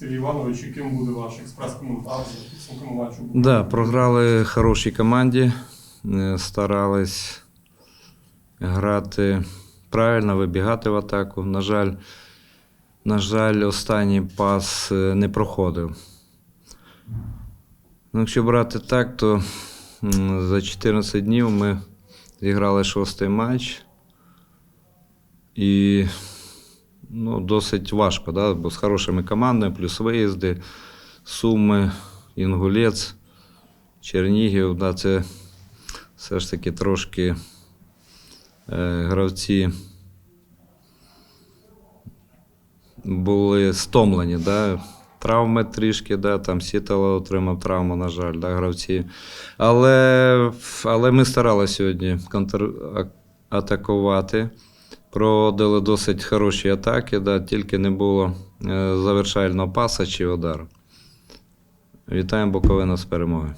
Сергій Іванович, яким буде ваш експрес-коментар? Да, програли хорошій команді, е, старались грати правильно, вибігати в атаку. На жаль, на жаль, останній пас е, не проходив. Ну, якщо брати так, то за 14 днів ми зіграли шостий матч. І ну, досить важко, да? бо з хорошими командами, плюс виїзди, Суми, Інгулець, Чернігів. Да, це все ж таки трошки е, гравці були стомлені. Да? Травми трішки, да, там Сітало отримав травму, на жаль, да, гравці. Але, але ми старалися сьогодні контратакувати. Проводили досить хороші атаки, да, тільки не було е, завершального паса чи удару. Вітаємо Буковину з перемогою.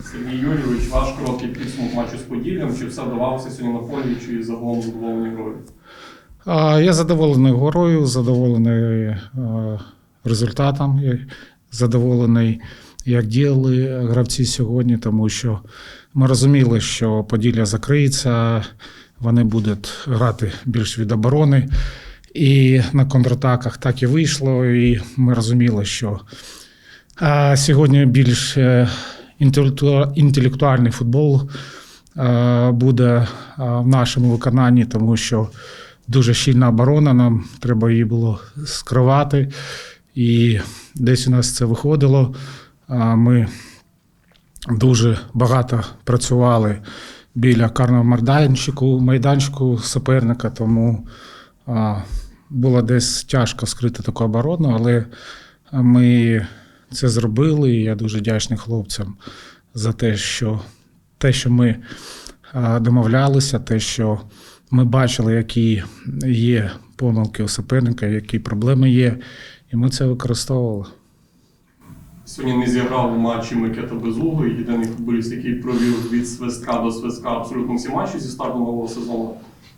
Сергій Юрійович, ваш короткий підсумок матчу з Поділлям. Чи все вдавалося сьогодні на полі, чи загалом задоволені грою? Я задоволений горою, задоволений е, результатом, задоволений, як діяли гравці сьогодні, тому що ми розуміли, що Поділля закриється, вони будуть грати більш від оборони. І на контратаках так і вийшло. І ми розуміли, що сьогодні більш е, інтелекту- інтелектуальний футбол е, буде е, в нашому виконанні, тому що дуже щільна оборона, нам треба її було скривати. І десь у нас це виходило. Ми дуже багато працювали біля карного майданчику, майданчику суперника, тому а, було десь тяжко скрити таку оборону, але ми це зробили. І я дуже вдячний хлопцям за те, що те, що ми домовлялися, те, що ми бачили, які є помилки у суперника, які проблеми є, і ми це використовували. Сьогодні не зіграв у матчі Микита Безуглий, єдиний футболіст, який провів від свистка до свистка абсолютно всі матчі зі старту нового сезону.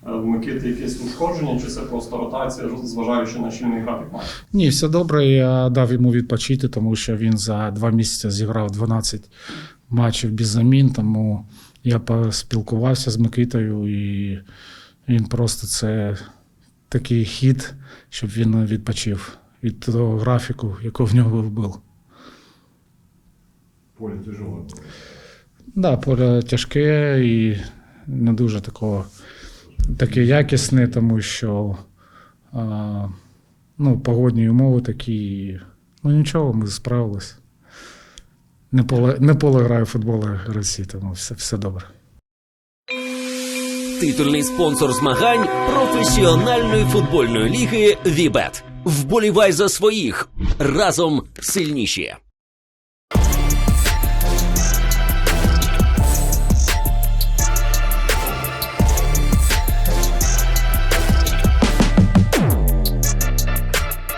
Е, В Микити якесь ушкодження, чи це просто ротація, зважаючи на щільний графік матчу? Ні, все добре. Я дав йому відпочити, тому що він за два місяці зіграв 12 матчів без замін. Тому я поспілкувався з Микитою, і він просто це такий хід, щоб він відпочив від того графіку, який в нього був. Поле тяжелое. Да, поле тяжке і не дуже такого, таке якісне, тому що а, ну, погодні умови такі. Ну нічого, ми справились. Не поле, не поле грає в футбол Росії, тому все, все добре. Титульний спонсор змагань професіональної футбольної ліги Вібет. Вболівай за своїх разом сильніші.